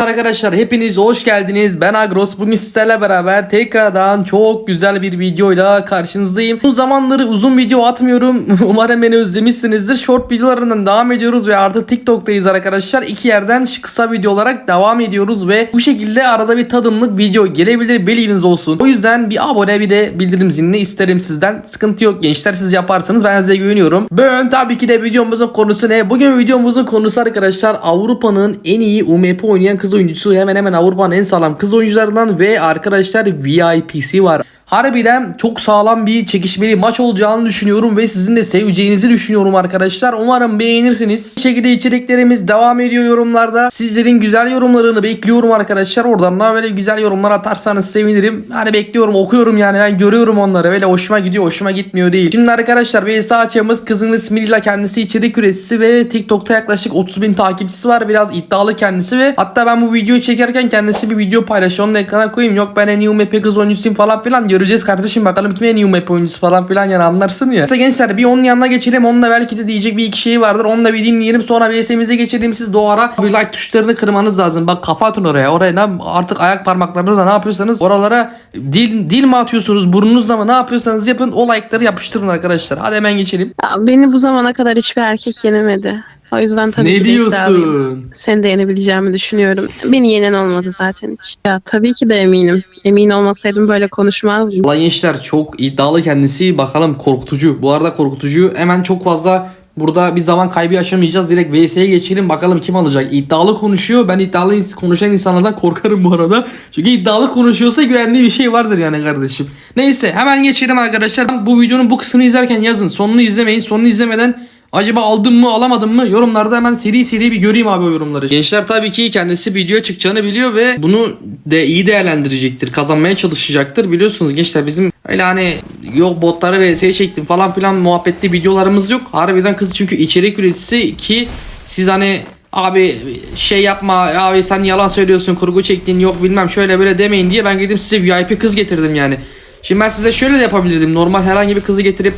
Arkadaşlar hepiniz hoş geldiniz. Ben Agros. Bugün sizlerle beraber tekrardan çok güzel bir videoyla karşınızdayım. Bu zamanları uzun video atmıyorum. Umarım beni özlemişsinizdir. Short videolarından devam ediyoruz ve artık TikTok'tayız arkadaşlar. İki yerden kısa video olarak devam ediyoruz ve bu şekilde arada bir tadımlık video gelebilir bilginiz olsun. O yüzden bir abone bir de bildirim zilini isterim sizden. Sıkıntı yok gençler siz yaparsanız ben size güveniyorum. Bugün tabii ki de videomuzun konusu ne? Bugün videomuzun konusu arkadaşlar Avrupa'nın en iyi UMP oynayan kız oyuncusu hemen hemen Avrupa'nın en sağlam kız oyuncularından ve arkadaşlar VIP'si var. Harbiden çok sağlam bir çekişmeli maç olacağını düşünüyorum ve sizin de seveceğinizi düşünüyorum arkadaşlar. Umarım beğenirsiniz. Bu şekilde içeriklerimiz devam ediyor yorumlarda. Sizlerin güzel yorumlarını bekliyorum arkadaşlar. Oradan da böyle güzel yorumlar atarsanız sevinirim. Hani bekliyorum okuyorum yani ben görüyorum onları. Böyle hoşuma gidiyor hoşuma gitmiyor değil. Şimdi arkadaşlar VS açığımız kızın ismiyle kendisi içerik üreticisi ve TikTok'ta yaklaşık 30 bin takipçisi var. Biraz iddialı kendisi ve hatta ben bu videoyu çekerken kendisi bir video paylaşıyor. Onu da ekrana koyayım. Yok ben en iyi UMP kız oyuncusuyum falan filan. Göreceğiz kardeşim bakalım kim en iyi UMP oyuncusu falan filan yani anlarsın ya. Neyse gençler bir onun yanına geçelim. Onun belki de diyecek bir iki şey vardır. Onu da bir dinleyelim. Sonra VS'mize geçelim. Siz de o ara bir like tuşlarını kırmanız lazım. Bak kafa atın oraya. Oraya ne artık ayak parmaklarınızla ne yapıyorsanız oralara dil dil mi atıyorsunuz burnunuzla mı ne yapıyorsanız yapın. O like'ları yapıştırın arkadaşlar. Hadi hemen geçelim. Ya beni bu zamana kadar hiçbir erkek yenemedi. O yüzden tabii ne ki de diyorsun? Seni de yenebileceğimi düşünüyorum. Beni yenen olmadı zaten hiç. Ya tabii ki de eminim. Emin olmasaydım böyle konuşmazdım. Ulan gençler çok iddialı kendisi. Bakalım korkutucu. Bu arada korkutucu. Hemen çok fazla burada bir zaman kaybı yaşamayacağız. Direkt VS'ye geçelim. Bakalım kim alacak. İddialı konuşuyor. Ben iddialı konuşan insanlardan korkarım bu arada. Çünkü iddialı konuşuyorsa güvendiği bir şey vardır yani kardeşim. Neyse hemen geçelim arkadaşlar. Bu videonun bu kısmını izlerken yazın. Sonunu izlemeyin. Sonunu izlemeden Acaba aldım mı alamadım mı yorumlarda hemen seri seri bir göreyim abi o yorumları. Gençler tabii ki kendisi video çıkacağını biliyor ve bunu de iyi değerlendirecektir. Kazanmaya çalışacaktır. Biliyorsunuz gençler bizim öyle hani yok botları vs çektim falan filan muhabbetli videolarımız yok. Harbiden kız çünkü içerik üreticisi ki siz hani abi şey yapma abi sen yalan söylüyorsun kurgu çektin yok bilmem şöyle böyle demeyin diye ben gidip size VIP kız getirdim yani. Şimdi ben size şöyle de yapabilirdim. Normal herhangi bir kızı getirip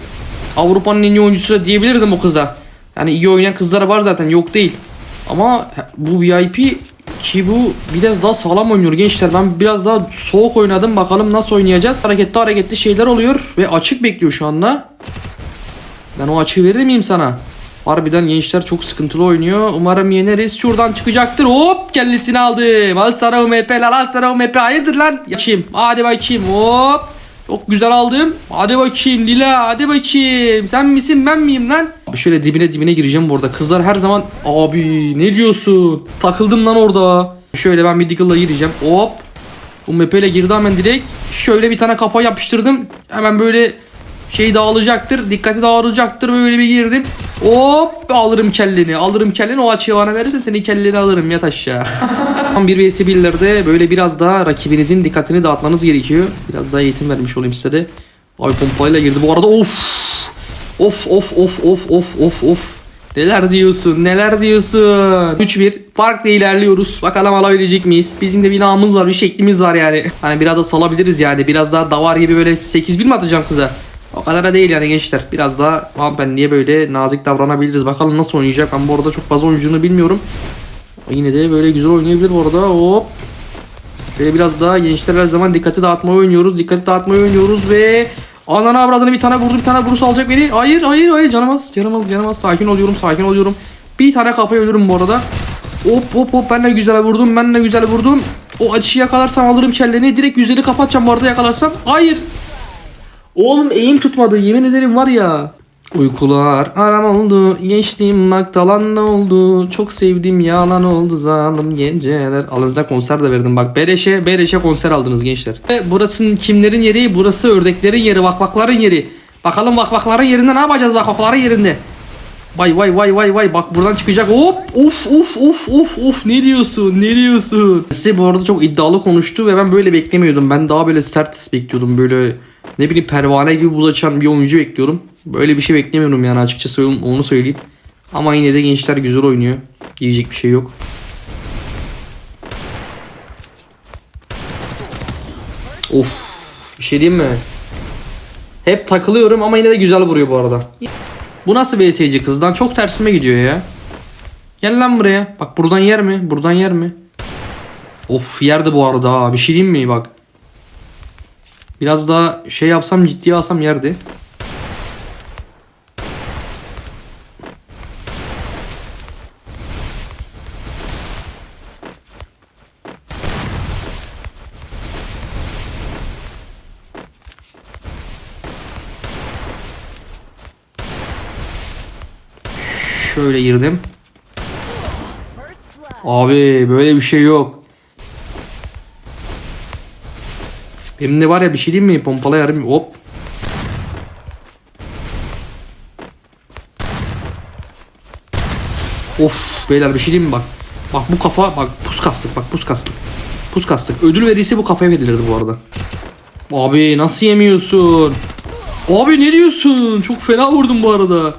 Avrupa'nın en iyi oyuncusu da diyebilirdim o kıza. Yani iyi oynayan kızlar var zaten yok değil. Ama bu VIP ki bu biraz daha sağlam oynuyor gençler. Ben biraz daha soğuk oynadım. Bakalım nasıl oynayacağız. Hareketli hareketli şeyler oluyor ve açık bekliyor şu anda. Ben o açığı verir miyim sana? Harbiden gençler çok sıkıntılı oynuyor. Umarım yeneriz. Şuradan çıkacaktır. Hop kellesini aldım. Al sana UMP lan al sana UMP. Hayırdır lan? Bakayım. Hadi bakayım. Hop. Çok güzel aldım. Hadi bakayım Lila. Hadi bakayım. Sen misin ben miyim lan? Abi şöyle dibine dibine gireceğim bu arada. Kızlar her zaman abi ne diyorsun? Takıldım lan orada. Şöyle ben bir Deagle'la gireceğim. Hop. UMP ile girdi hemen direkt. Şöyle bir tane kafa yapıştırdım. Hemen böyle şey dağılacaktır. Dikkati dağılacaktır. Böyle bir girdim. Hop alırım kelleni. Alırım kelleni. O açığı bana verirse senin kelleni alırım. Yat aşağı. Tam bir vs 1'lerde böyle biraz daha rakibinizin dikkatini dağıtmanız gerekiyor. Biraz daha eğitim vermiş olayım size de. Ay pompayla girdi bu arada. Of. Of of of of of of of. Neler diyorsun neler diyorsun 3-1 farkla ilerliyoruz bakalım alabilecek miyiz Bizim de bir var bir şeklimiz var yani Hani biraz da salabiliriz yani biraz daha davar gibi böyle 8-1 mi atacağım kıza O kadar da değil yani gençler biraz daha hanımefendiye böyle nazik davranabiliriz Bakalım nasıl oynayacak ben bu arada çok fazla oyuncunu bilmiyorum Yine de böyle güzel oynayabilir bu arada hop Şöyle biraz daha gençler her zaman dikkati dağıtmayı oynuyoruz. Dikkati dağıtmayı oynuyoruz ve Ananı avradını bir tane vurdu bir tane vurus alacak beni. Hayır hayır hayır canımaz canımaz canımaz sakin oluyorum sakin oluyorum. Bir tane kafaya ölürüm bu arada. Hop hop hop ben de güzel vurdum ben de güzel vurdum. O açıyı yakalarsam alırım kelleni direkt yüzleri kapatacağım bu arada yakalarsam. Hayır. Oğlum eğim tutmadı yemin ederim var ya. Uykular aram oldu, geçtiğim maktalan oldu, çok sevdim yalan oldu zalim geceler. Alınacak konser de verdim bak. Bereş'e Bereş'e konser aldınız gençler. E, Burası kimlerin yeri? Burası ördeklerin yeri, vakvakların yeri. Bakalım vakvakların yerinde ne yapacağız vakvakların yerinde? Vay vay vay vay vay bak buradan çıkacak hop uf uf uf uf uf ne diyorsun ne diyorsun Size bu arada çok iddialı konuştu ve ben böyle beklemiyordum ben daha böyle sert bekliyordum böyle ne bileyim pervane gibi buz açan bir oyuncu bekliyorum böyle bir şey beklemiyorum yani açıkçası onu söyleyeyim ama yine de gençler güzel oynuyor diyecek bir şey yok Of bir şey diyeyim mi hep takılıyorum ama yine de güzel vuruyor bu arada bu nasıl VSC kızdan çok tersime gidiyor ya. Gel lan buraya. Bak buradan yer mi? Buradan yer mi? Of yerde bu arada. Bir şey diyeyim mi bak. Biraz daha şey yapsam ciddiye alsam yerde. Şöyle girdim. Abi böyle bir şey yok. De var ya bir şey diyeyim mi? Pompala yarım. Hop. Of beyler bir şey diyeyim mi bak. Bak bu kafa bak pus kastık bak pus kastık. Pus kastık. Ödül verirse bu kafaya verilirdi bu arada. Abi nasıl yemiyorsun? Abi ne diyorsun? Çok fena vurdum bu arada.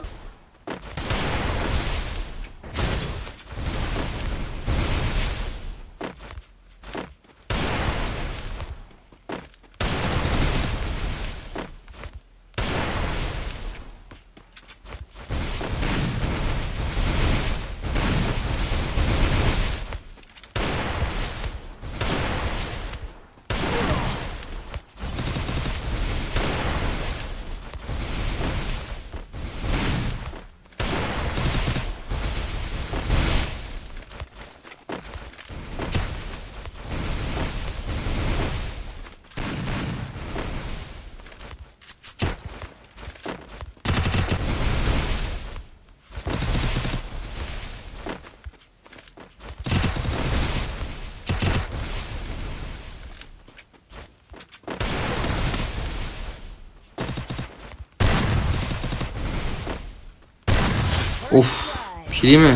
Of. Bir şey diyeyim mi?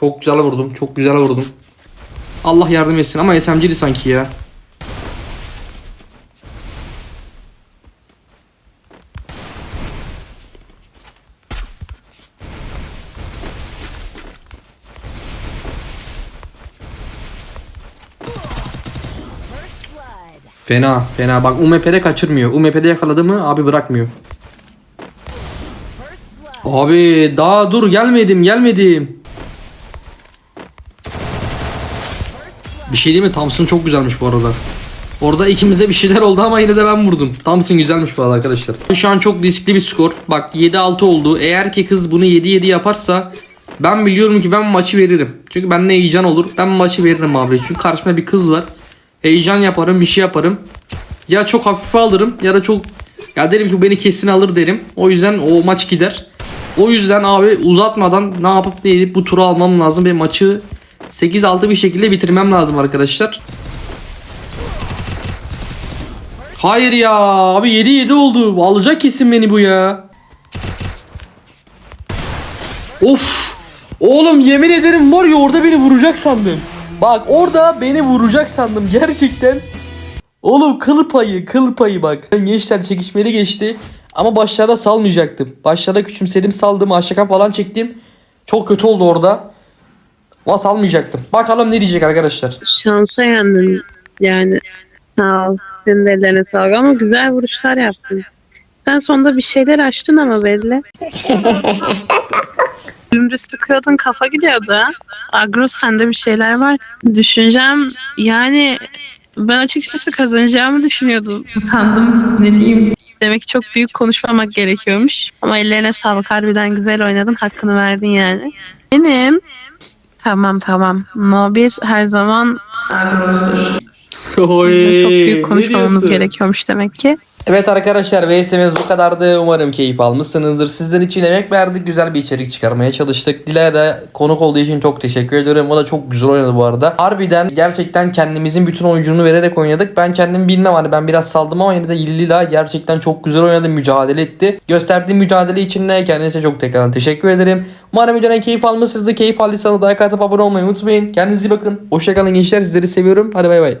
Çok güzel vurdum. Çok güzel vurdum. Allah yardım etsin ama SMG'li sanki ya. Fena fena bak UMP'de kaçırmıyor. UMP'de yakaladı mı abi bırakmıyor. Abi daha dur gelmedim gelmedim. Bir şey değil mi? Thompson çok güzelmiş bu arada. Orada ikimize bir şeyler oldu ama yine de ben vurdum. Thompson güzelmiş bu arada arkadaşlar. Şu an çok riskli bir skor. Bak 7-6 oldu. Eğer ki kız bunu 7-7 yaparsa ben biliyorum ki ben maçı veririm. Çünkü bende heyecan olur. Ben maçı veririm abi. Çünkü karşımda bir kız var. Heyecan yaparım bir şey yaparım. Ya çok hafife alırım ya da çok ya derim ki beni kesin alır derim. O yüzden o maç gider. O yüzden abi uzatmadan ne yapıp ne edip bu turu almam lazım. Ve maçı 8-6 bir şekilde bitirmem lazım arkadaşlar. Hayır ya abi 7-7 oldu. Alacak kesin beni bu ya. Of. Oğlum yemin ederim var ya orada beni vuracak sandım. Bak orada beni vuracak sandım gerçekten. Oğlum kıl payı kıl payı bak. Gençler çekişmeli geçti. Ama başlarda salmayacaktım. Başlarda küçümsedim saldım aşağı falan çektim. Çok kötü oldu orada. Ama salmayacaktım. Bakalım ne diyecek arkadaşlar. Şansa yendin yani. Sağ ol. Senin de ellerine sağlık ama güzel vuruşlar yaptın. Sen sonunda bir şeyler açtın ama belli. Dümdüz tıkıyordun kafa gidiyordu. Agros sende bir şeyler var. Düşüncem yani ben açıkçası kazanacağımı düşünüyordum. Utandım ne diyeyim. Demek ki çok büyük konuşmamak gerekiyormuş. Ama ellerine sağlık harbiden güzel oynadın. Hakkını verdin yani. Benim Tamam tamam. No 1 her zaman. Oy, Çok büyük konuşmamamız gerekiyormuş demek ki. Evet arkadaşlar VS'miz bu kadardı. Umarım keyif almışsınızdır. Sizler için emek verdik. Güzel bir içerik çıkarmaya çalıştık. Dilara da konuk olduğu için çok teşekkür ediyorum. O da çok güzel oynadı bu arada. Harbiden gerçekten kendimizin bütün oyunculuğunu vererek oynadık. Ben kendim bilmem hani ben biraz saldım ama yine de Lila gerçekten çok güzel oynadı. Mücadele etti. Gösterdiği mücadele için de kendisine çok tekrar teşekkür ederim. Umarım videodan keyif almışsınızdır. Keyif aldıysanız like atıp abone olmayı unutmayın. Kendinize iyi bakın. Hoşçakalın gençler. Sizleri seviyorum. Hadi bay bay.